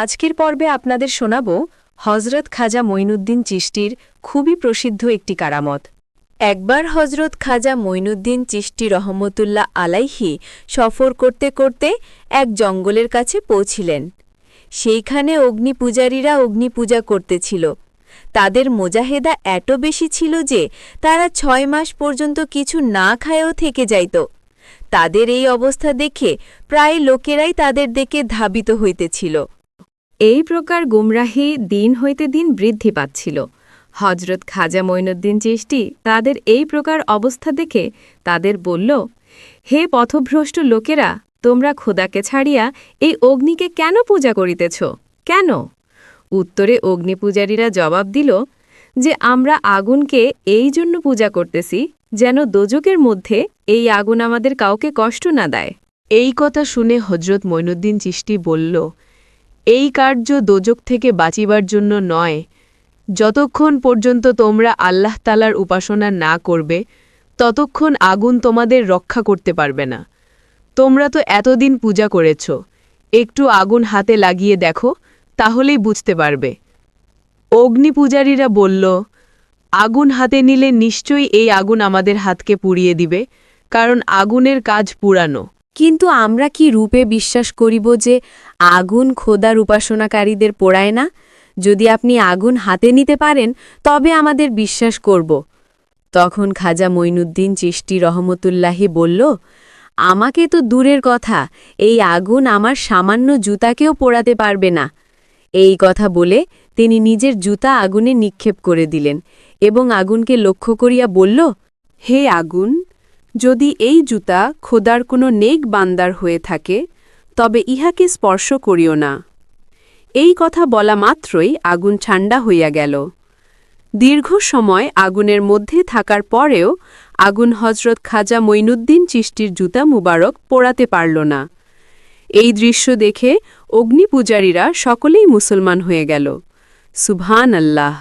আজকের পর্বে আপনাদের শোনাব হজরত খাজা মঈনুদ্দিন চিষ্টির খুবই প্রসিদ্ধ একটি কারামত। একবার হজরত খাজা মঈনুদ্দিন চিষ্টি রহমতুল্লাহ আলাইহি সফর করতে করতে এক জঙ্গলের কাছে পৌঁছিলেন। সেইখানে অগ্নিপূজারীরা অগ্নিপূজা করতেছিল। তাদের মোজাহেদা এত বেশি ছিল যে তারা ছয় মাস পর্যন্ত কিছু না খায়েও থেকে যাইত। তাদের এই অবস্থা দেখে প্রায় লোকেরাই তাদের দিকে ধাবিত হইতেছিল। এই প্রকার গুমরাহি দিন হইতে দিন বৃদ্ধি পাচ্ছিল। হজরত খাজা মঈনুদ্দিন চিশতি তাদের এই প্রকার অবস্থা দেখে তাদের বলল, হে পথভ্রষ্ট লোকেরা, তোমরা খোদাকে ছাড়িয়া এই অগ্নিকে কেন পূজা করিতেছ? কেন? উত্তরে অগ্নিপূজারীরা জবাব দিল, যে আমরা আগুনকে এই জন্য পূজা করতেছি যেন দোজকের মধ্যে এই আগুন আমাদের কাউকে কষ্ট না দেয়। এই কথা শুনে হজরত মঈনুদ্দিন চিষ্টি বলল এই কার্য দোজক থেকে বাঁচিবার জন্য নয়। যতক্ষণ পর্যন্ত তোমরা আল্লাহ তালার উপাসনা না করবে, ততক্ষণ আগুন তোমাদের রক্ষা করতে পারবে না। তোমরা তো এতদিন পূজা করেছ, একটু আগুন হাতে লাগিয়ে দেখো, তাহলেই বুঝতে পারবে। অগ্নিপূজারীরা বলল, আগুন হাতে নিলে নিশ্চয়ই এই আগুন আমাদের হাতকে পুড়িয়ে দিবে, কারণ আগুনের কাজ পুরানো। কিন্তু আমরা কি রূপে বিশ্বাস করিব যে আগুন খোদার উপাসনাকারীদের পোড়ায় না? যদি আপনি আগুন হাতে নিতে পারেন, তবে আমাদের বিশ্বাস করব। তখন খাজা মঈনুদ্দিন চিষ্টি রহমতুল্লাহি বলল, আমাকে তো দূরের কথা, এই আগুন আমার সামান্য জুতাকেও পোড়াতে পারবে না। এই কথা বলে তিনি নিজের জুতা আগুনে নিক্ষেপ করে দিলেন এবং আগুনকে লক্ষ্য করিয়া বলল, হে আগুন যদি এই জুতা খোদার কোনো নেক বান্দার হয়ে থাকে, তবে ইহাকে স্পর্শ করিও না। এই কথা বলা মাত্রই আগুন ঠান্ডা হইয়া গেল। দীর্ঘ সময় আগুনের মধ্যে থাকার পরেও আগুন হজরত খাজা মঈনুদ্দিন চিষ্টির জুতা মুবারক পোড়াতে পারল না। এই দৃশ্য দেখে অগ্নিপূজারীরা সকলেই মুসলমান হয়ে গেল। সুবহান আল্লাহ